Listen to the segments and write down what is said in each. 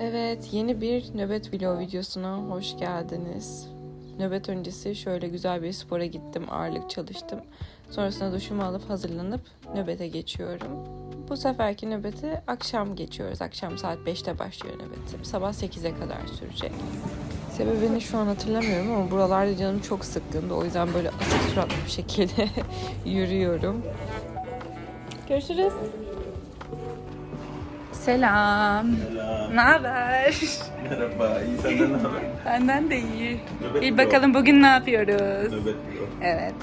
Evet, yeni bir nöbet vlog videosuna hoş geldiniz. Nöbet öncesi şöyle güzel bir spora gittim, ağırlık çalıştım. Sonrasında duşumu alıp hazırlanıp nöbete geçiyorum. Bu seferki nöbeti akşam geçiyoruz. Akşam saat 5'te başlıyor nöbetim. Sabah 8'e kadar sürecek. Sebebini şu an hatırlamıyorum ama buralarda canım çok sıkkındı. O yüzden böyle asık suratlı bir şekilde yürüyorum. Görüşürüz. Selam. Selam. Ne haber? Merhaba, iyi senden ne haber? Benden de iyi. Nöbet İyi bakalım bugün ne yapıyoruz? Nöbet vlog. Evet.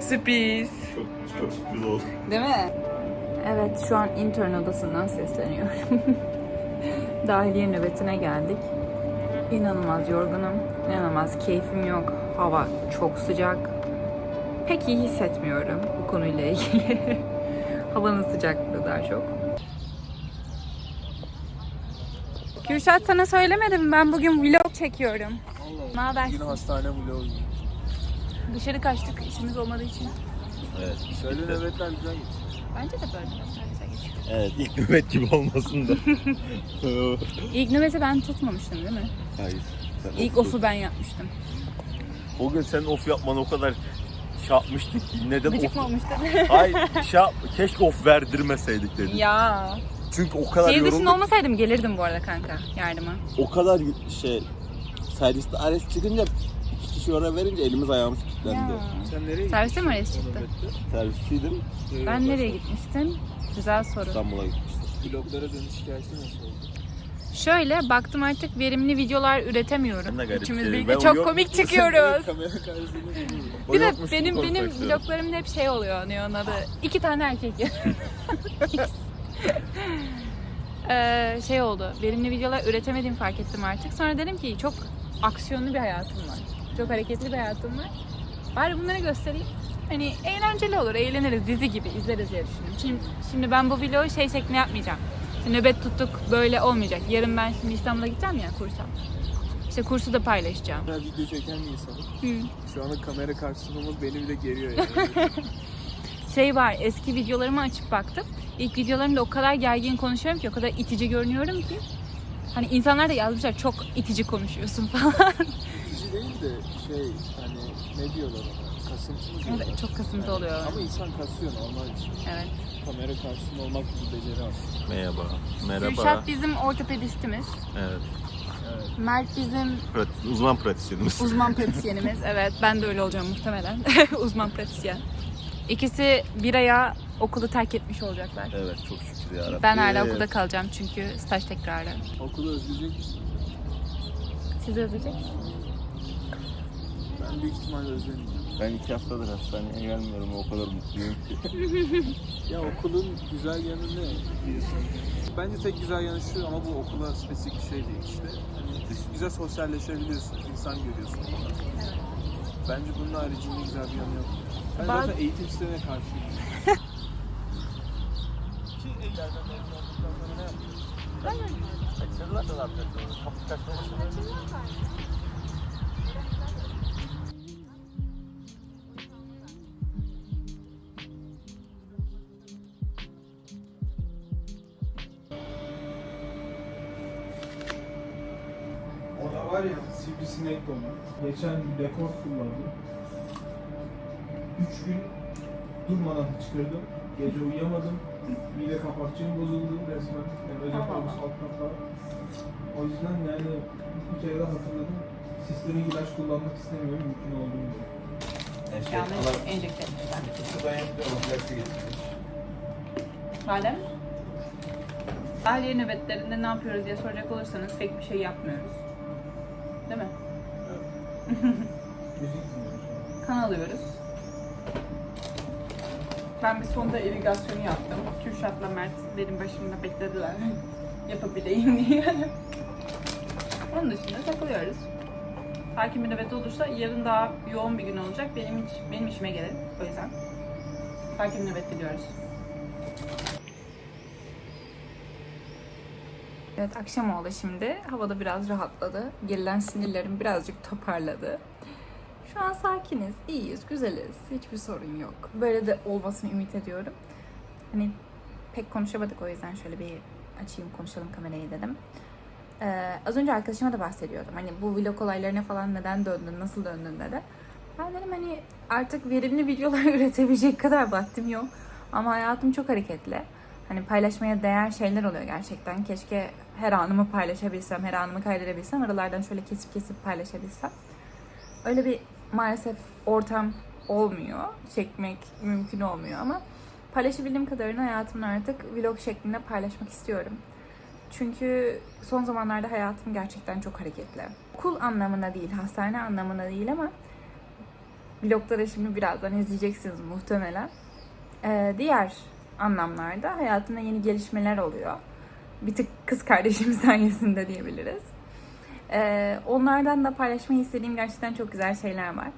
Sürpriz. Çok, çok sürpriz oldu. Değil mi? Evet şu an intern odasından sesleniyorum. Dahiliye nöbetine geldik. İnanılmaz yorgunum. İnanılmaz keyfim yok. Hava çok sıcak. Pek iyi hissetmiyorum bu konuyla ilgili. Havanın sıcaklığı daha çok. Kürşat sana söylemedim ben bugün vlog çekiyorum. Ne haber? Yine hastane vlogu. Dışarı kaçtık işimiz olmadığı için. Evet. Şöyle nöbetler güzel geçiyor. Bence de böyle nöbetler güzel geçiyor. Evet, ilk nöbet gibi olmasın da. İlk nöbeti ben tutmamıştım değil mi? Hayır. sen İlk of- ofu ben yapmıştım. O gün sen of yapmanı o kadar şey yapmıştık ki neden Gıcık of... mı olmuştu? Hayır, şey yap- keşke of verdirmeseydik dedim. ya. Çünkü o kadar Şehir dışında yorulduk. olmasaydım gelirdim bu arada kanka yardıma. O kadar şey... Serviste ares çıkınca iki kişi oraya verince elimiz ayağımız kilitlendi. Sen nereye Servise mi arası çıktı? Servisçiydim, Ben nereye gitmiştim? Güzel soru. İstanbul'a gitmiştim. Bloglara dönüş hikayesi nasıl oldu? Şöyle baktım artık verimli videolar üretemiyorum. De garip şey. birlikte Ben çok yok- komik çıkıyoruz. Kamera karşısında O Bir de yokmuş gibi benim benim konuşmak istiyorum. vloglarımda hep şey oluyor ne onun adı. İki tane erkek. Ee, şey oldu. Verimli videolar üretemediğimi fark ettim artık. Sonra dedim ki çok aksiyonlu bir hayatım var. Çok hareketli bir hayatım var. Bari bunları göstereyim. Hani eğlenceli olur, eğleniriz, dizi gibi izleriz diye düşündüm. Şimdi, şimdi ben bu vlogu şey şeklinde yapmayacağım. Nöbet tuttuk böyle olmayacak. Yarın ben şimdi İstanbul'a gideceğim ya kursa. İşte kursu da paylaşacağım. Ben video çeken bir insanım. Hı. Şu anda kamera karşısında olmak beni bile geriyor yani. şey var eski videolarımı açıp baktım. İlk videolarımda o kadar gergin konuşuyorum ki o kadar itici görünüyorum ki. Hani insanlar da yazmışlar çok itici konuşuyorsun falan. Kişi değil de şey hani ne diyorlar ona? Kasıntı mı diyorlar? Evet, çok kasıntı oluyor. Ama insan kasıyor normal bir şey. evet. Kamera karşısında olmak bir beceri aslında. Merhaba. Merhaba. Gülşat bizim ortopedistimiz. Evet. Evet. Mert bizim Prat- uzman pratisyenimiz. uzman pratisyenimiz. Evet ben de öyle olacağım muhtemelen. uzman pratisyen. İkisi bir aya okulu terk etmiş olacaklar. Evet çok şükür ya Ben hala okulda kalacağım çünkü staj tekrarı. Okulu özleyecek misin? Siz özleyecek misiniz? Ben büyük ihtimalle özlemeyeceğim. Ben iki haftadır hastaneye gelmiyorum o kadar mutluyum ki. Ya okulun güzel yanı ne diyorsun? Bence tek güzel yanı şu ama bu okula spesifik bir şey değil işte. Hani güzel sosyalleşebiliyorsun, insan görüyorsun orada. Bence bunun haricinde güzel bir yanı yok. Ben Bazı- zaten eğitim sistemine karşıyım. Ki evlerden mezun olduktan sonra ne yapacağız? Kaçırırlar da. Kapı kaçmaması. Orada var ya sivrisinek dolu. Geçen rekor kullandım. Üç gün durmadan hıçkırdım. Gece uyuyamadım. Mide kapakçığım bozuldu resmen. Yani özellikle bu saltanatlar. O yüzden yani bir kere daha hatırladım. Sistemin ilaç kullanmak istemiyorum mümkün olduğunca. Yanlış enjekte etmişler. Tıpkı dayanıklı olacaktı Madem Tahliye nöbetlerinde ne yapıyoruz diye soracak olursanız pek bir şey yapmıyoruz. Kan alıyoruz. Ben bir sonda irigasyonu yaptım. Kürşat'la Mert benim başımda beklediler. Yapabileyim diye. Onun dışında takılıyoruz. Hakim bir nöbeti olursa yarın daha yoğun bir gün olacak. Benim hiç, benim işime gelir. O yüzden. Hakim nöbet diliyoruz. Evet akşam oldu şimdi. Havada biraz rahatladı. Gerilen sinirlerim birazcık toparladı. Şu an sakiniz, iyiyiz, güzeliz. Hiçbir sorun yok. Böyle de olmasını ümit ediyorum. Hani pek konuşamadık o yüzden şöyle bir açayım konuşalım kamerayı dedim. Ee, az önce arkadaşıma da bahsediyordum. Hani bu vlog olaylarına falan neden döndün, nasıl döndün dedi. Ben dedim hani artık verimli videolar üretebilecek kadar vaktim yok. Ama hayatım çok hareketli. Hani paylaşmaya değer şeyler oluyor gerçekten. Keşke her anımı paylaşabilsem, her anımı kaydedebilsem. Aralardan şöyle kesip kesip paylaşabilsem. Öyle bir maalesef ortam olmuyor. Çekmek mümkün olmuyor ama paylaşabildiğim kadarını hayatımın artık vlog şeklinde paylaşmak istiyorum. Çünkü son zamanlarda hayatım gerçekten çok hareketli. Okul anlamında değil, hastane anlamında değil ama vlogları şimdi birazdan izleyeceksiniz muhtemelen. Ee, diğer anlamlarda hayatımda yeni gelişmeler oluyor. Bir tık kız kardeşim sayesinde diyebiliriz. Ee, onlardan da paylaşmayı istediğim gerçekten çok güzel şeyler var.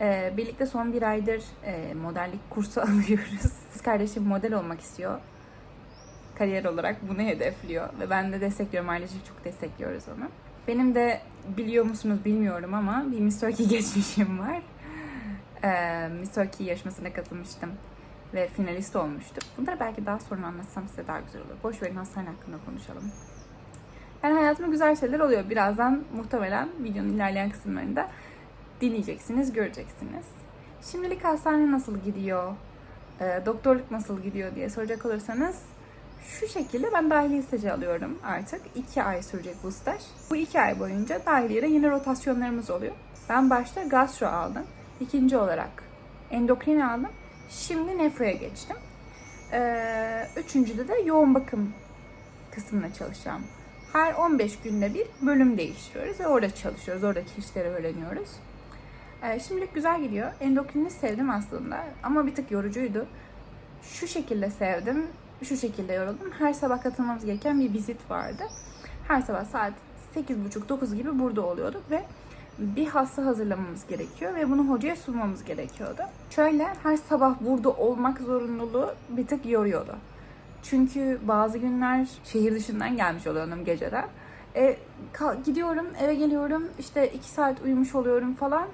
Ee, birlikte son bir aydır e, modellik kursu alıyoruz. Kız kardeşim model olmak istiyor. Kariyer olarak bunu hedefliyor. Ve ben de destekliyorum. Ailecek çok destekliyoruz onu. Benim de biliyor musunuz bilmiyorum ama bir Miss Turkey geçmişim var. Ee, Miss Turkey yarışmasına katılmıştım. Ve finalist olmuştum. Bunları belki daha sonra anlatsam size daha güzel olur. Boş verin hastane hakkında konuşalım. Yani hayatımda güzel şeyler oluyor. Birazdan muhtemelen videonun ilerleyen kısımlarında dinleyeceksiniz, göreceksiniz. Şimdilik hastane nasıl gidiyor, e, doktorluk nasıl gidiyor diye soracak olursanız şu şekilde ben dahiliye stajı alıyorum artık. İki ay sürecek bu staj. Bu iki ay boyunca dahiliyede yeni rotasyonlarımız oluyor. Ben başta gastro aldım. İkinci olarak endokrin aldım. Şimdi nefroya geçtim. Ee, üçüncüde de yoğun bakım kısmına çalışacağım. Her 15 günde bir bölüm değiştiriyoruz ve orada çalışıyoruz. Oradaki işleri öğreniyoruz. Ee, şimdilik güzel gidiyor. Endokrini sevdim aslında ama bir tık yorucuydu. Şu şekilde sevdim, şu şekilde yoruldum. Her sabah katılmamız gereken bir vizit vardı. Her sabah saat 8.30-9 gibi burada oluyorduk ve bir hasta hazırlamamız gerekiyor ve bunu hocaya sunmamız gerekiyordu. Şöyle her sabah burada olmak zorunluluğu bir tık yoruyordu. Çünkü bazı günler şehir dışından gelmiş oluyorum geceden. E, gidiyorum eve geliyorum işte iki saat uyumuş oluyorum falan.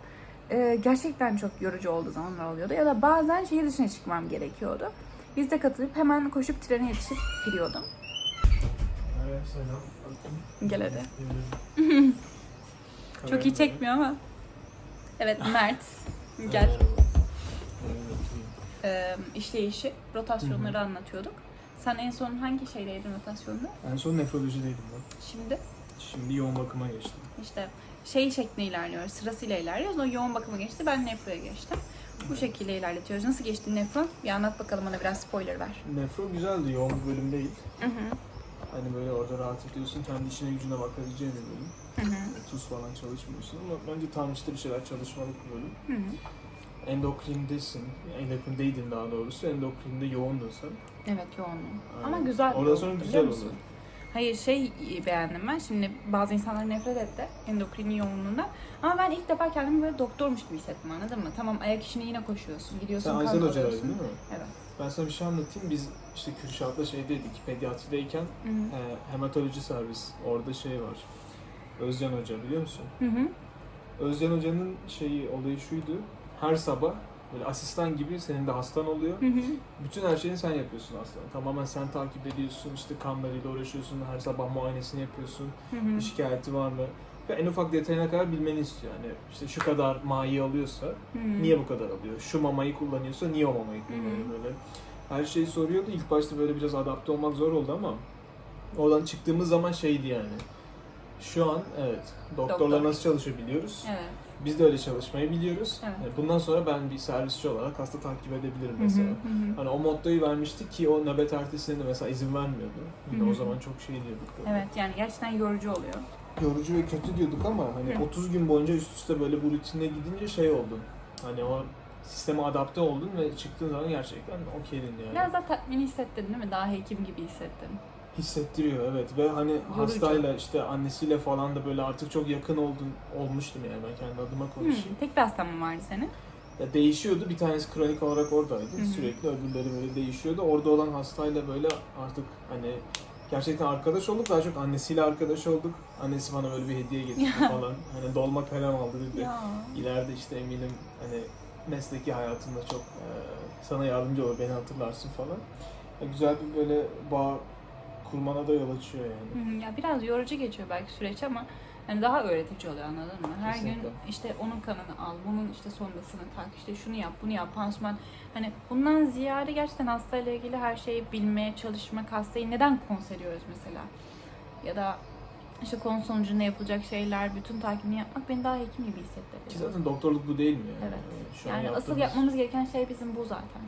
E, gerçekten çok yorucu olduğu zamanlar oluyordu. Ya da bazen şehir dışına çıkmam gerekiyordu. Biz de katılıp hemen koşup trene yetişip gidiyordum. Evet selam. Gel hadi. Çok iyi çekmiyor ama. Evet Mert. Gel. Ee, işleyişi, rotasyonları anlatıyorduk. Sen en son hangi şeydeydin rotasyonda? En son nefrolojideydim ben. Şimdi Şimdi yoğun bakıma geçtim. işte şey şeklinde ilerliyoruz, sırasıyla ilerliyoruz. O yoğun bakıma geçti, ben nefroya geçtim. Bu şekilde ilerletiyoruz. Nasıl geçti nefro? Bir anlat bakalım bana biraz spoiler ver. Nefro güzeldi, yoğun bir bölüm değil. Hı hı. Hani böyle orada rahat ediyorsun, kendi işine gücüne bakabileceğin bir bölüm. Hı hı. Tuz falan çalışmıyorsun ama bence tam işte bir şeyler çalışmalık bir bölüm. Hı hı. Endokrindesin, endokrindeydin daha doğrusu, endokrinde yoğundun sen. Evet yoğunluğum. Ama Aynen. güzel. bir Oradan yoğunluk, sonra biliyor güzel musun? oldu. Hayır şey beğendim ben. Şimdi bazı insanlar nefret etti endokrin yoğunluğundan. Ama ben ilk defa kendimi böyle doktormuş gibi hissettim anladın mı? Tamam ayak işine yine koşuyorsun. Gidiyorsun Sen kan Aysel Hoca'daydın alıyorsun. değil mi? Evet. Ben sana bir şey anlatayım. Biz işte Kürşat'la şeydeydik, pediatrideyken Hı hı. e, hematoloji servis. Orada şey var. Özcan Hoca biliyor musun? Hı hı. Özcan Hoca'nın şeyi olayı şuydu. Her sabah böyle asistan gibi senin de hastan oluyor. Hı hı. Bütün her şeyini sen yapıyorsun aslında. Tamamen sen takip ediyorsun, işte kanlarıyla uğraşıyorsun, her sabah muayenesini yapıyorsun. Hı hı. Bir şikayeti var mı? Ve en ufak detayına kadar bilmeni istiyor. Yani işte şu kadar mayi alıyorsa hı. niye bu kadar alıyor? Şu mamayı kullanıyorsa niye o mamayı kullanıyor böyle? Her şeyi soruyordu. İlk başta böyle biraz adapte olmak zor oldu ama oradan çıktığımız zaman şeydi yani. Şu an evet doktorlar Doktor. nasıl çalışıyor biliyoruz. Evet. Biz de öyle çalışmayı biliyoruz. Evet. Yani Bundan sonra ben bir servisçi olarak hasta takip edebilirim Hı hı. mesela. Hı hı. Hani o mottoyu vermiştik ki o nöbet ertesine de mesela izin vermiyordu. Yine Hı hı. o zaman çok şey diyorduk. böyle. Evet yani gerçekten yorucu oluyor. Yorucu ve kötü diyorduk ama hani Hı. 30 gün boyunca üst üste böyle bu rutine gidince şey oldun. Hani o sisteme adapte oldun ve çıktığın zaman gerçekten okeydin yani. Biraz daha tatmin hissettin değil mi? Daha hekim gibi hissettin. Hissettiriyor evet ve hani hastayla işte annesiyle falan da böyle artık çok yakın oldun olmuştum yani ben kendi adıma Hı. konuşayım. Tek bir hastan mı vardı senin? Ya değişiyordu bir tanesi kronik olarak oradaydı Hı hı. sürekli öbürleri böyle değişiyordu. Orada olan hastayla böyle artık hani gerçekten arkadaş olduk daha çok annesiyle arkadaş olduk. Annesi bana böyle bir hediye getirdi falan hani dolma kalem aldı dedi. Ya. İleride işte eminim hani mesleki hayatında çok e, sana yardımcı olur, beni hatırlarsın falan. E, güzel bir böyle bağ kurmana da yol açıyor yani. Hı hı, Ya biraz yorucu geçiyor belki süreç ama hani daha öğretici oluyor anladın mı? Her Kesinlikle. gün işte onun kanını al, bunun işte sondasını tak, işte şunu yap, bunu yap, pansuman. Hani bundan ziyade gerçekten hastayla ilgili her şeyi bilmeye çalışmak, hastayı neden konseriyoruz mesela? Ya da işte konu sonucunda yapılacak şeyler, bütün takibini yapmak beni daha hekim gibi Ki hissettiriyor. zaten doktorluk bu değil mi? Yani? Evet. Şu an Yani asıl yaptığımız- yapmamız gereken şey bizim bu zaten.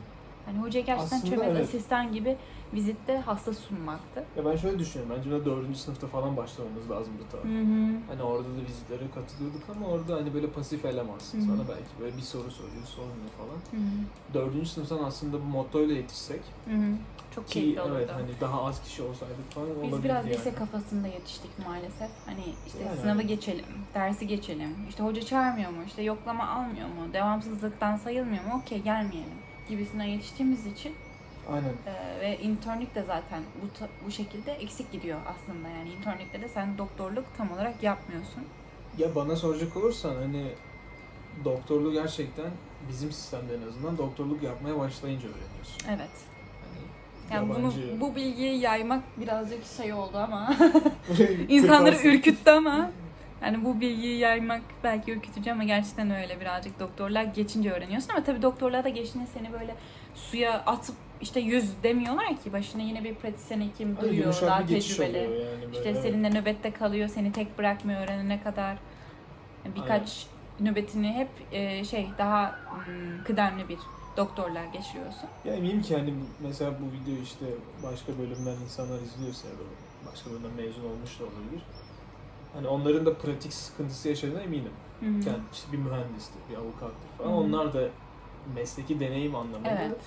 Hani hocaya gerçekten Aslında çömez evet. asistan gibi vizitte hasta sunmaktı. Ya ben şöyle düşünüyorum. Bence de dördüncü sınıfta falan başlamamız lazımdı tabii. Hı hı. Hani orada da vizitlere katılıyorduk ama orada hani böyle pasif elemansın. Hı hı. Sonra belki böyle bir soru soruyor, sormuyor falan. Hı hı. Dördüncü sınıftan aslında bu mottoyla yetişsek Hı hı. Çok ki keyifli olurdu. evet hani daha az kişi olsaydık falan Biz olabilirdi biraz yani. lise kafasında yetiştik maalesef. Hani işte Yani. sınavı geçelim, dersi geçelim. İşte hoca çağırmıyor mu? İşte yoklama almıyor mu? Devamsızlıktan sayılmıyor mu? Okey gelmeyelim gibisinden yetiştiğimiz için Aynen. e, ve internlik de zaten bu bu şekilde eksik gidiyor aslında. Yani internlikte de sen doktorluk tam olarak yapmıyorsun. Ya bana soracak olursan hani doktorluğu gerçekten bizim sistemde en azından doktorluk yapmaya başlayınca öğreniyorsun. Evet. Hani Yani yabancı- bunu bu bilgiyi yaymak birazcık şey oldu ama insanları ürküttü ama yani bu bilgiyi yaymak belki ürkütücü ama gerçekten öyle birazcık doktorlar geçince öğreniyorsun ama tabii doktorlar da geçince seni böyle suya atıp işte yüz demiyorlar ki başına yine bir pratisyen hekim Hani duruyor yumuşak daha bir geçiş tecrübeli. oluyor yani böyle, İşte evet. seninle nöbette kalıyor seni tek bırakmıyor öğrenene kadar. Birkaç nöbetini hep e, şey daha hmm, kıdemli bir doktorlar geçiriyorsun. Ya eminim ki hani mesela bu video işte başka bölümden insanlar izliyorsa ya da başka bölümden mezun olmuş da olabilir. Hani onların da pratik sıkıntısı yaşadığına eminim. Hı hı. Yani işte bir mühendistir, bir avukattır falan. Hı hı. Onlar da mesleki deneyim anlamında Evet.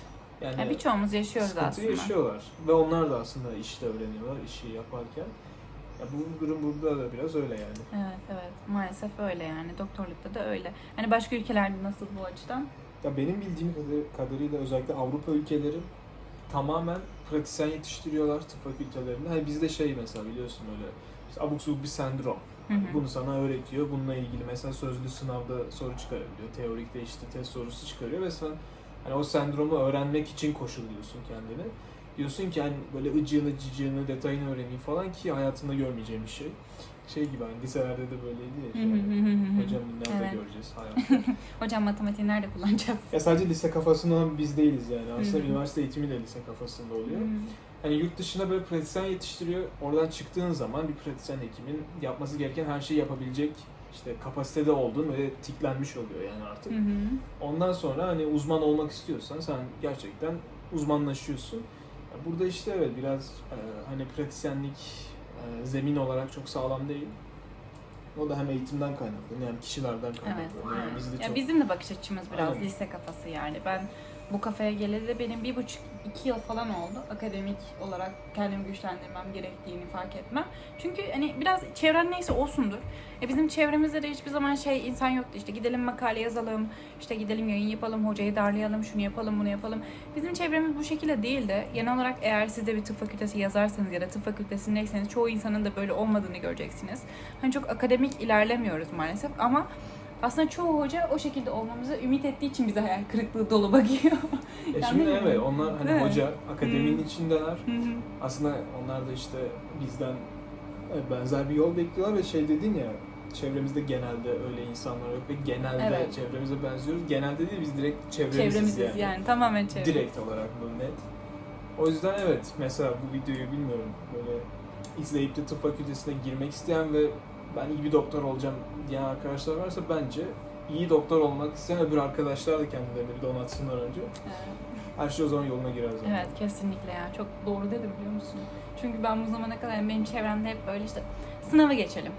yani Yani birçoğumuz yaşıyoruz sıkıntı aslında. yaşıyorlar. Ve onlar da aslında işte öğreniyorlar işi yaparken. Ya bu durum burada da biraz öyle yani. Evet evet maalesef öyle yani doktorlukta da öyle. Hani başka ülkelerde nasıl bu açıdan? Ya benim bildiğim kadarı- kadarıyla özellikle Avrupa ülkeleri tamamen pratisyen yetiştiriyorlar tıp fakültelerinde. Hani bizde şey mesela biliyorsun öyle işte abuk subuk bir sendrom. Hı hı. Bunu sana öğretiyor. Bununla ilgili mesela sözlü sınavda soru çıkarabiliyor. Teorikte işte test sorusu çıkarıyor ve sen hani o sendromu öğrenmek için koşuluyorsun kendini. Diyorsun ki hani böyle ıcığını, cicığını, detayını öğreneyim falan ki hayatında görmeyeceğim bir şey. Şey gibi hani liselerde de böyleydi ya. Hı hı işte, hı hı hı. Hocam nerede Evet. göreceğiz hayatta? Hocam matematiği nerede kullanacağız? Ya sadece lise kafasında olan biz değiliz yani. Aslında Hı hı. üniversite eğitimi de lise kafasında oluyor. Hı. Hani yurt dışında böyle pratisyen yetiştiriyor. Oradan çıktığın zaman bir pratisyen hekimin yapması gereken her şeyi yapabilecek işte kapasitede olduğun ve tiklenmiş oluyor yani artık. Hı hı. Ondan sonra hani uzman olmak istiyorsan sen gerçekten uzmanlaşıyorsun. Ya Burada işte evet biraz e, hani pratisyenlik e, zemin olarak çok sağlam değil. O da hem eğitimden kaynaklı hem kişilerden kaynaklı. Evet. Yani bizde Ya çok- bizim de bakış açımız biraz Aynen. lise kafası yani. Ben bu kafaya geleli de benim bir buçuk, iki yıl falan oldu. Akademik olarak kendimi güçlendirmem gerektiğini fark etmem. Çünkü hani biraz çevren neyse olsundur. E bizim çevremizde de hiçbir zaman şey insan yoktu. İşte gidelim makale yazalım, işte gidelim yayın yapalım, hocayı darlayalım, şunu yapalım, bunu yapalım. Bizim çevremiz bu şekilde değil de genel olarak eğer siz de bir tıp fakültesi yazarsanız ya da tıp fakültesindeyseniz çoğu insanın da böyle olmadığını göreceksiniz. Hani çok akademik ilerlemiyoruz maalesef ama aslında çoğu hoca o şekilde olmamızı ümit ettiği için bize hayal kırıklığı dolu bakıyor. Yani şimdi değil mi? evet onlar hani Değil mi? hoca akademinin içindeler. Hı hı. Aslında onlar da işte bizden evet, benzer bir yol bekliyorlar ve şey dedin ya çevremizde genelde öyle insanlar yok ve genelde Evet. çevremize benziyoruz. Genelde değil biz direkt çevremiziz, Çevremiziz yani. yani. tamamen çevremiz. Direkt olarak bu net. O yüzden evet mesela bu videoyu bilmiyorum böyle izleyip de tıp fakültesine girmek isteyen ve ben iyi bir doktor olacağım diyen arkadaşlar varsa bence iyi doktor olmak isteyen öbür arkadaşlar da kendilerini bir donatsınlar önce. Evet. Her şey o zaman yoluna girer zaten. Evet kesinlikle ya çok doğru dedim biliyor musun? Çünkü ben bu zamana kadar yani benim çevremde hep böyle işte sınavı geçelim,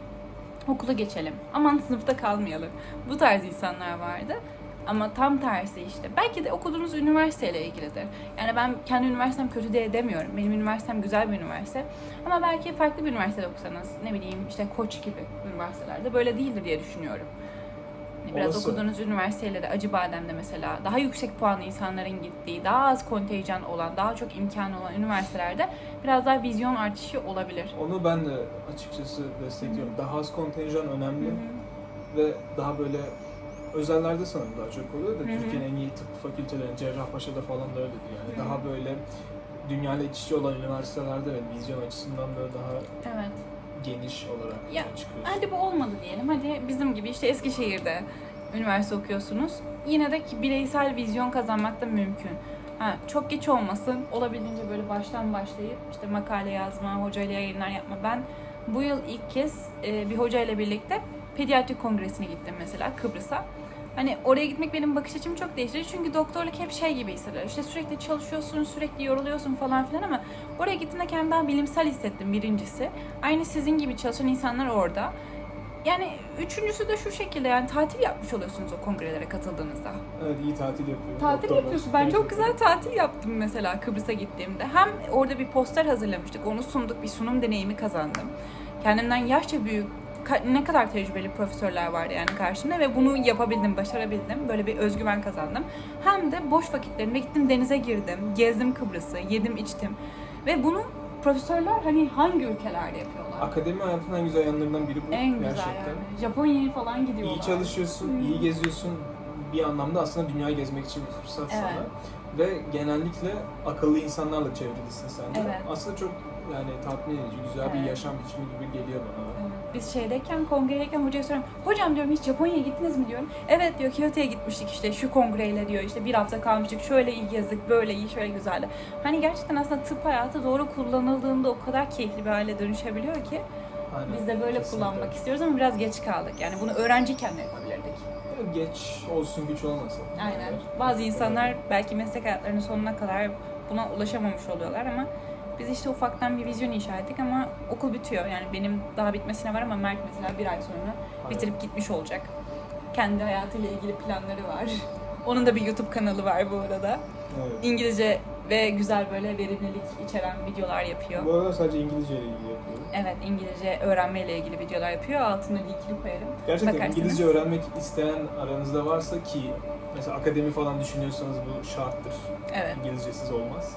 okulu geçelim, aman sınıfta kalmayalım. Bu tarz insanlar vardı. Ama tam tersi işte. Belki de okuduğunuz üniversiteyle ilgilidir. Yani ben kendi üniversitem kötü diye demiyorum. Benim üniversitem güzel bir üniversite. Ama belki farklı bir üniversitede okusanız, ne bileyim işte Koç gibi üniversitelerde böyle değildir diye düşünüyorum. Hani Biraz Olası. okuduğunuz üniversiteleri Acıbadem'de mesela daha yüksek puanlı insanların gittiği, daha az kontenjan olan, daha çok imkanı olan üniversitelerde biraz daha vizyon artışı olabilir. Onu ben de açıkçası destekliyorum. Daha az kontenjan önemli ve daha böyle özellerde sanırım daha çok oluyor da. Türkiye'nin en iyi tıp fakültelerinin Cerrahpaşa'da falan da öyledir yani. Daha böyle dünyayla iç içe olan üniversitelerde evet, vizyon açısından böyle daha Evet. geniş olarak Ya, çıkıyorsun. Hadi bu olmadı diyelim. Hadi bizim gibi işte Eskişehir'de üniversite okuyorsunuz. Yine de ki bireysel vizyon kazanmak da mümkün. Ha, çok geç olmasın. Olabildiğince böyle baştan başlayıp işte makale yazma, hocayla yayınlar yapma. Ben bu yıl ilk kez e, bir hocayla birlikte pediatri kongresine gittim mesela Kıbrıs'a. Hani oraya gitmek benim bakış açımı çok değiştirdi. Çünkü doktorluk hep şey gibi hissediyor. İşte sürekli çalışıyorsun, sürekli yoruluyorsun falan filan ama oraya gittiğimde kendimi daha bilimsel hissettim birincisi. Aynı sizin gibi çalışan insanlar orada. Yani üçüncüsü de şu şekilde yani tatil yapmış oluyorsunuz o kongrelere katıldığınızda. Evet iyi tatil yapıyor. Tatil Doktorlar. yapıyorsun. Ben çok güzel tatil yaptım mesela Kıbrıs'a gittiğimde. Hem orada bir poster hazırlamıştık, onu sunduk, bir sunum deneyimi kazandım. Kendimden yaşça büyük, ne kadar tecrübeli profesörler vardı yani karşımda ve bunu yapabildim, başarabildim. Böyle bir özgüven kazandım. Hem de boş vakitlerimde gittim denize girdim, gezdim Kıbrıs'ı, yedim içtim. Ve bunu profesörler hani hangi ülkelerde yapıyorlar? Akademi hayatının en güzel yanlarından biri bu. en güzel gerçekten. yani. Japonya'ya falan gidiyorlar. İyi çalışıyorsun, Hmm. iyi geziyorsun. Bir anlamda aslında dünyayı gezmek için bir fırsat Evet. sana. Ve genellikle akıllı insanlarla çevrilisin sen de. Evet. Aslında çok yani tatmin edici, güzel bir Evet. yaşam biçimi gibi geliyor bana. Evet. Biz şeydeyken kongredeyken hocaya soruyorum. Hocam diyorum hiç Japonya'ya gittiniz mi diyorum. Evet diyor Kyoto'ya gitmiştik işte şu kongreyle diyor işte bir hafta kalmıştık şöyle iyi gezdik böyle iyi şöyle güzeldi. Hani gerçekten aslında tıp hayatı doğru kullanıldığında o kadar keyifli bir hale dönüşebiliyor ki Aynen. biz de böyle Kesinlikle. kullanmak istiyoruz ama biraz geç kaldık. Yani bunu öğrenciyken de yapabilirdik. Geç olsun güç olmasın. Aynen. Bazı insanlar belki meslek hayatlarının sonuna kadar buna ulaşamamış oluyorlar ama biz işte ufaktan bir vizyon inşa ettik ama okul bitiyor. Yani benim daha bitmesine var ama Mert mesela bir ay sonra bitirip gitmiş olacak. Kendi hayatıyla ilgili planları var. Onun da bir YouTube kanalı var bu arada. Evet. İngilizce ve güzel böyle verimlilik içeren videolar yapıyor. Bu arada sadece İngilizce ile ilgili yapıyorum. Evet İngilizce öğrenmeyle ilgili videolar yapıyor. Altına linkini koyarım. Gerçekten Bakarsınız. İngilizce öğrenmek isteyen aranızda varsa ki mesela akademi falan düşünüyorsanız bu şarttır. Evet. İngilizcesiz olmaz.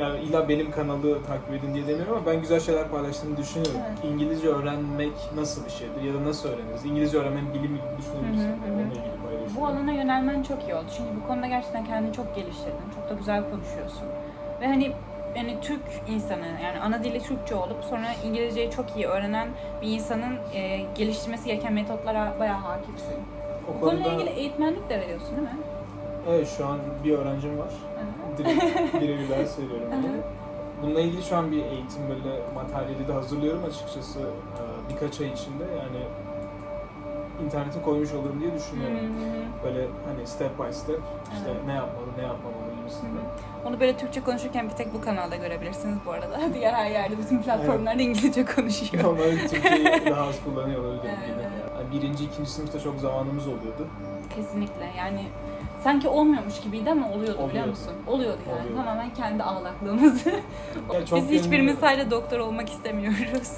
Yani illa benim kanalı takip edin diye demiyorum ama ben güzel şeyler paylaştığımı düşünüyorum. Evet. İngilizce öğrenmek nasıl bir şeydir ya da nasıl öğreniriz? İngilizce öğrenmenin bilimi gibi düşünebilirsin. Onunla ilgili paylaşıyorum. Bu alana yönelmen çok iyi oldu. Çünkü bu konuda gerçekten kendini çok geliştirdin. Çok da güzel konuşuyorsun. Ve hani yani Türk insanı yani ana dili Türkçe olup sonra İngilizceyi çok iyi öğrenen bir insanın e, geliştirmesi gereken metotlara bayağı hakimsin. O Bu konuyla ilgili eğitmenlik de veriyorsun değil mi? Evet şu an bir öğrencim var. Direkt birebir ders veriyorum. Hı hı. ona. Bununla ilgili şu an bir eğitim böyle materyali de hazırlıyorum açıkçası Ee, birkaç ay içinde yani internete koymuş olurum diye düşünüyorum. Hmm. Böyle hani step by step işte Evet. ne yapmalı ne yapmamalı gibisinden. Onu böyle Türkçe konuşurken bir tek bu kanalda görebilirsiniz bu arada. Diğer her yerde bütün platformlarda İngilizce konuşuyor. Onlar Türkçeyi daha az kullanıyor olabilir. Evet, evet. Yani birinci, ikinci sınıfta çok zamanımız oluyordu. Kesinlikle yani sanki olmuyormuş gibiydi ama oluyordu biliyor musun? Oluyordu yani Oluyordu. tamamen kendi ağlaklığımız. Ya çok Biz hiçbirimiz yönlü- sadece doktor olmak istemiyoruz.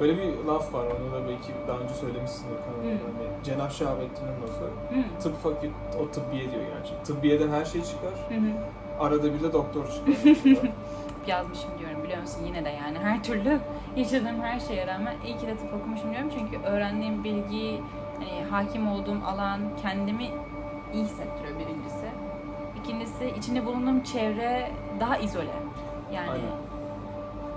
Böyle bir laf var, onu da belki daha önce söylemişsindir kanalda. Hı. Hani Cenab Şahabettin'in lafı. Hı. Tıp fakült, o tıbbiye diyor gerçi. Tıbbiyeden her şey çıkar, Hı hı. arada bir de doktor çıkar. Yazmışım diyorum biliyor musun yine de yani her türlü yaşadığım her şeye rağmen iyi ki de tıp okumuşum diyorum çünkü öğrendiğim bilgi, hani hakim olduğum alan kendimi iyi hissettiriyor birincisi. İkincisi içinde bulunduğum çevre daha izole. Yani Aynen.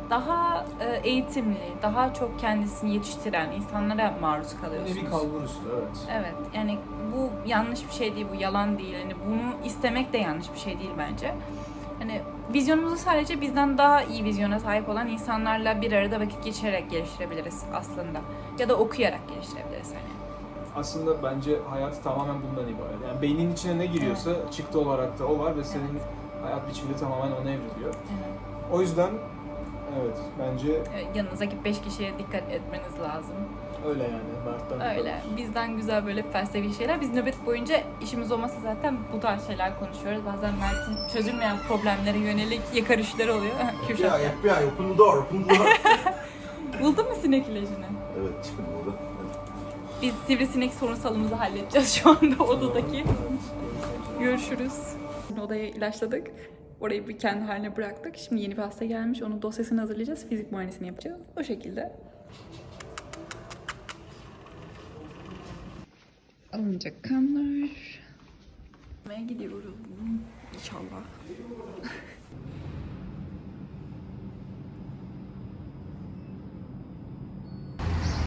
daha e, eğitimli, daha çok kendisini yetiştiren insanlara maruz kalıyorsunuz. Nevi kalbur üstü, evet. Evet yani bu yanlış bir şey değil, bu yalan değil. Hani bunu istemek de yanlış bir şey değil bence. Hani vizyonumuzu sadece bizden daha iyi vizyona sahip olan insanlarla bir arada vakit geçirerek geliştirebiliriz aslında. Ya da okuyarak geliştirebiliriz hani. Aslında bence hayat tamamen bundan ibaret. Yani beynin içine ne giriyorsa çıktı olarak da o var ve senin hayat biçiminde tamamen ona evriliyor. Evet. O yüzden evet bence Evet, Yanınızdaki beş kişiye dikkat etmeniz lazım. öyle yani Mert'ten Öyle. kadar. Bizden güzel böyle felsefi şeyler. Biz nöbet boyunca işimiz olmasa zaten bu tarz şeyler konuşuyoruz. Bazen Mert'in çözülmeyen problemlere yönelik yakarışları oluyor. Kürşat. FBI, FBI, open the door, open the door. Buldun mu sinek ilacını? evet, çıkın burada. Biz sivrisinek sorunsalımızı halledeceğiz şu anda odadaki. Görüşürüz. Odaya ilaçladık. Orayı bir kendi haline bıraktık. Şimdi yeni bir hasta gelmiş. Onun dosyasını hazırlayacağız. Fizik muayenesini yapacağız. O şekilde. Alınacak kanlar. Gitmeye gidiyorum. İnşallah.